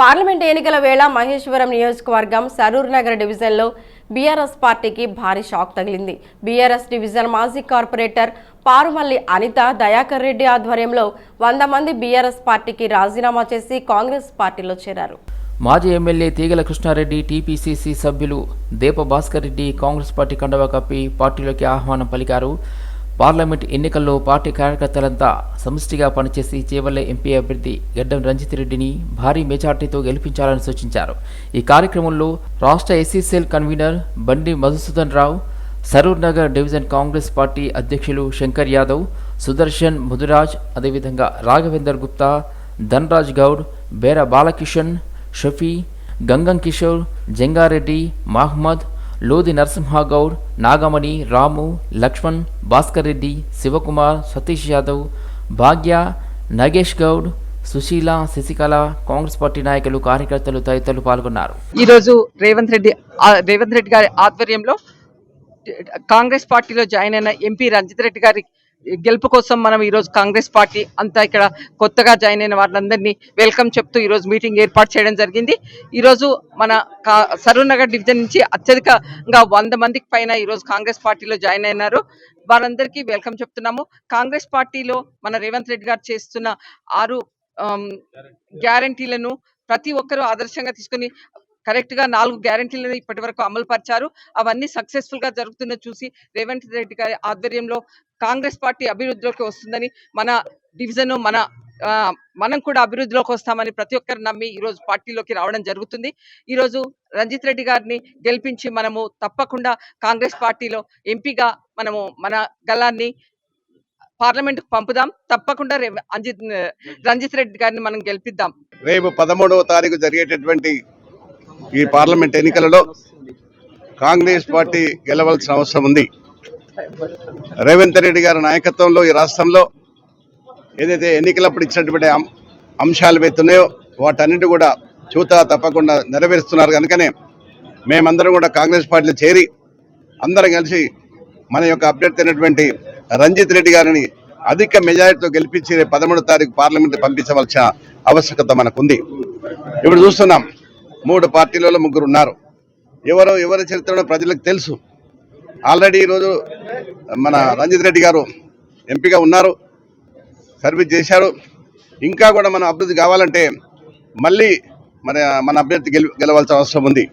Parliament ఎన్నికల వేళ మహేశ్వరం నియోజకవర్గం సరూర్ నగర్ డివిజన్లో బీఆర్ఎస్ పార్టీకి భారీ షాక్ తగిలింది. బీఆర్ఎస్ డివిజన్ మాజీ కార్పొరేటర్ పారుమల్లి అనిత దయాకర్ రెడ్డి ఆధ్వర్యంలో వంద మంది బీఆర్ఎస్ పార్టీకి రాజీనామా చేసి కాంగ్రెస్ పార్టీలో చేరారు. మాజీ ఎమ్మెల్యే తీగల కృష్ణారెడ్డి టీపీసీసీ సభ్యులు దీప భాస్కర్ రెడ్డి కాంగ్రెస్ పార్టీ కండవా కప్పి పార్టీలోకి ఆహ్వానం పలికారు. పార్లమెంట్ ఎన్నికల్లో పార్టీ కార్యకర్తలంతా సమిష్టిగా పనిచేసి చేవల్లె ఎంపీ అభ్యర్థి గడ్డం రంజిత్ రెడ్డిని భారీ మెజార్టీతో గెలిపించాలని సూచించారు. ఈ కార్యక్రమంలో రాష్ట్ర SCCL convener Bandi Madhusudan Rao Saroor Nagar division Congress party అధ్యక్షులు శంకర్ యాదవ్ సుదర్శన్ ముదురాజ్ అదేవిధంగా రాఘవేందర్ గుప్తా ధన్రాజ్ గౌడ్ బేర బాలకిషన్ షఫీ గంగం కిషోర్ జంగారెడ్డి మహ్మద్ లోది నరసింహగౌడ్ నాగమణి రాము లక్ష్మణ్ భాస్కర్ రెడ్డి శివకుమార్ సతీష్ యాదవ్ భాగ్య నగేష్ గౌడ్ సుశీల శశికళ కాంగ్రెస్ పార్టీ నాయకులు కార్యకర్తలు తదితరులు పాల్గొన్నారు. ఈరోజు రేవంత్ రెడ్డి రేవంత్ రెడ్డి గారి ఆధ్వర్యంలో కాంగ్రెస్ పార్టీలో జాయిన్ అయిన ఎంపీ రంజిత్ రెడ్డి గారి గెలుపు కోసం మనం ఈరోజు కాంగ్రెస్ పార్టీ అంతా ఇక్కడ కొత్తగా జాయిన్ అయిన వాళ్ళందరినీ వెల్కమ్ చెప్తూ ఈరోజు మీటింగ్ ఏర్పాటు చేయడం జరిగింది. ఈరోజు మన కా- నగర్ డివిజన్ నుంచి అత్యధికంగా వంద మందికి పైన ఈరోజు కాంగ్రెస్ పార్టీలో జాయిన్ అయినారు. వారందరికీ వెల్కమ్ చెప్తున్నాము. కాంగ్రెస్ పార్టీలో మన రేవంత్ రెడ్డి గారు చేస్తున్న ఆరు గ్యారంటీలను ప్రతి ఒక్కరూ ఆదర్శంగా తీసుకొని కరెక్ట్గా నాలుగు గ్యారంటీలను ఇప్పటి వరకు అమలు పరిచారు. అవన్నీ సక్సెస్ఫుల్గా జరుగుతున్న చూసి రేవంత్ రెడ్డి గారి ఆధ్వర్యంలో కాంగ్రెస్ పార్టీ అభివృద్ధిలోకి వస్తుందని మన డివిజన్ మన మనం కూడా అభివృద్ధిలోకి వస్తామని ప్రతి ఒక్కరు నమ్మి ఈ రోజు పార్టీలోకి రావడం జరుగుతుంది. ఈ రోజు రంజిత్ రెడ్డి గారిని గెలిపించి మనము తప్పకుండా కాంగ్రెస్ పార్టీలో ఎంపీగా మనము మన గలాన్ని పార్లమెంట్ పంపుదాం. తప్పకుండా రేవ- రంజిత్ రెడ్డి గారిని మనం గెలిపిద్దాం. రేపు పదమూడవ తారీఖు జరిగేటటువంటి ఈ పార్లమెంట్ ఎన్నికలలో కాంగ్రెస్ పార్టీ గెలవాల్సిన అవసరం ఉంది. రేవంత్ రెడ్డి గారి నాయకత్వంలో ఈ రాష్ట్రంలో ఏదైతే ఎన్నికలప్పుడు ఇచ్చినటువంటి అంశాలు పెడుతున్నాయో వాటన్నిటి కూడా చూత తప్పకుండా నెరవేరుస్తున్నారు. కనుకనే మేమందరం కూడా కాంగ్రెస్ పార్టీలో చేరి అందరం కలిసి మన యొక్క అభ్యర్థి అయినటువంటి రంజిత్ రెడ్డి గారిని అధిక మెజారిటీతో గెలిపించి రేపు పదమూడో తారీఖు పార్లమెంట్ పంపించవలసిన ఆవశ్యకత మనకుంది. ఇప్పుడు చూస్తున్నాం. మూడు పార్టీలలో ముగ్గురు ఉన్నారు. ఎవరో ఎవరి చరిత్రలో ప్రజలకు తెలుసు. ఆల్రెడీ ఈరోజు మన రంజిత్ రెడ్డి గారు ఎంపీగా ఉన్నారు. సర్వీస్ చేశారు. ఇంకా కూడా మనం అభివృద్ధి కావాలంటే మళ్ళీ మన మన అభ్యర్థి గెలి గెలవాల్సిన అవసరం ఉంది.